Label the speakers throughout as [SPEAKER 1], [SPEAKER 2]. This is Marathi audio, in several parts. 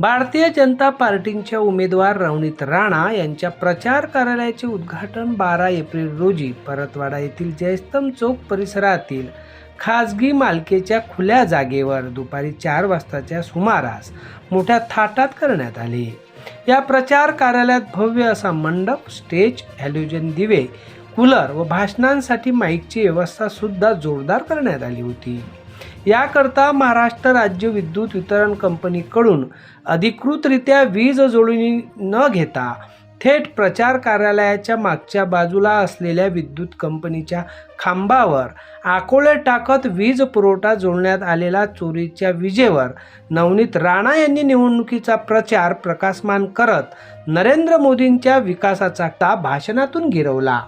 [SPEAKER 1] भारतीय जनता पार्टींच्या उमेदवार रवनीत राणा यांच्या प्रचार कार्यालयाचे उद्घाटन बारा एप्रिल रोजी परतवाडा येथील जयस्तंभ चौक परिसरातील खाजगी मालकीच्या खुल्या जागेवर दुपारी चार वाजताच्या सुमारास मोठ्या थाटात करण्यात आले. या प्रचार कार्यालयात भव्य असा मंडप स्टेज हॅलोजन दिवे कूलर व भाषणांसाठी माईकची व्यवस्था सुद्धा जोरदार करण्यात आली होती. याकरता महाराष्ट्र राज्य विद्युत वितरण कंपनीकडून अधिकृतरित्या वीज जोडणी न घेता थेट प्रचार कार्यालयाच्या मागच्या बाजूला असलेल्या विद्युत कंपनीच्या खांबावर आकोळे टाकत वीज पुरवठा जोडण्यात आलेला चोरीच्या विजेवर नवनीत राणा यांनी निवडणुकीचा प्रचार प्रकाशमान करत नरेंद्र मोदींच्या विकासाचा टा भाषणातून गिरवला.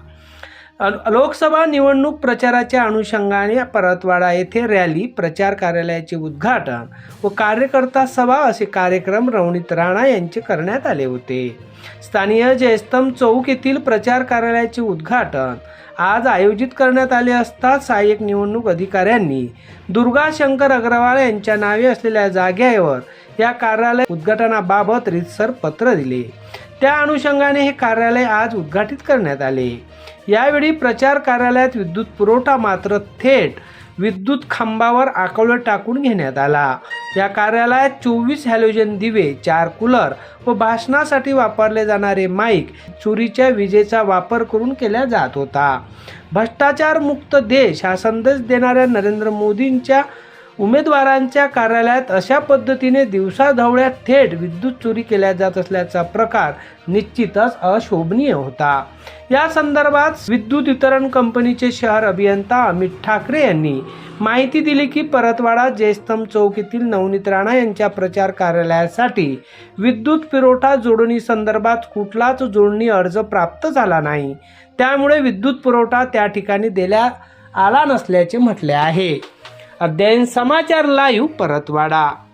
[SPEAKER 1] लोकसभा निवडणूक प्रचाराच्या अनुषंगाने परतवाडा येथे रॅली प्रचार कार्यालयाचे उद्घाटन व कार्यकर्ता सभा असे कार्यक्रम रवनीत राणा यांचे करण्यात आले होते. स्थानीय जयस्तंभ चौक येथील प्रचार कार्यालयाचे उद्घाटन आज आयोजित करण्यात आले असता सहाय्यक निवडणूक अधिकाऱ्यांनी दुर्गा शंकर अग्रवाल यांच्या नावे असलेल्या जागेवर या कार्यालय उद्घाटनाबाबत रितसर पत्र दिले. त्या अनुषंगाने हे कार्यालय आज उद्घाटित करण्यात आले. यावेळी प्रचार कार्यालयात विद्युत पुरवठा मात्र थेट विद्युत खांबावर आकवलं टाकून घेण्यात आला. या कार्यालयात चोवीस हॅलोजन दिवे चार कूलर व भाषणासाठी वापरले जाणारे माईक चोरीच्या विजेचा वापर करून केला जात होता. भ्रष्टाचार मुक्त देश हा संदेश देणाऱ्या नरेंद्र मोदींच्या उमेदवारांच्या कार्यालयात अशा पद्धतीने दिवसाधवळ्यात थेट विद्युत चोरी केल्या जात असल्याचा प्रकार निश्चितच अशोभनीय होता. या संदर्भात विद्युत वितरण कंपनीचे शहर अभियंता अमित ठाकरे यांनी माहिती दिली की परतवाडा जयस्तंभ चौक येथील नवनीत राणा यांच्या प्रचार कार्यालयासाठी विद्युत पुरवठा जोडणी संदर्भात कुठलाच जोडणी अर्ज प्राप्त झाला नाही. त्यामुळे विद्युत पुरवठा त्या ठिकाणी दिल्या आला नसल्याचे म्हटले आहे. અધ્યયન સમાચાર લાઈવ પરતવાડા.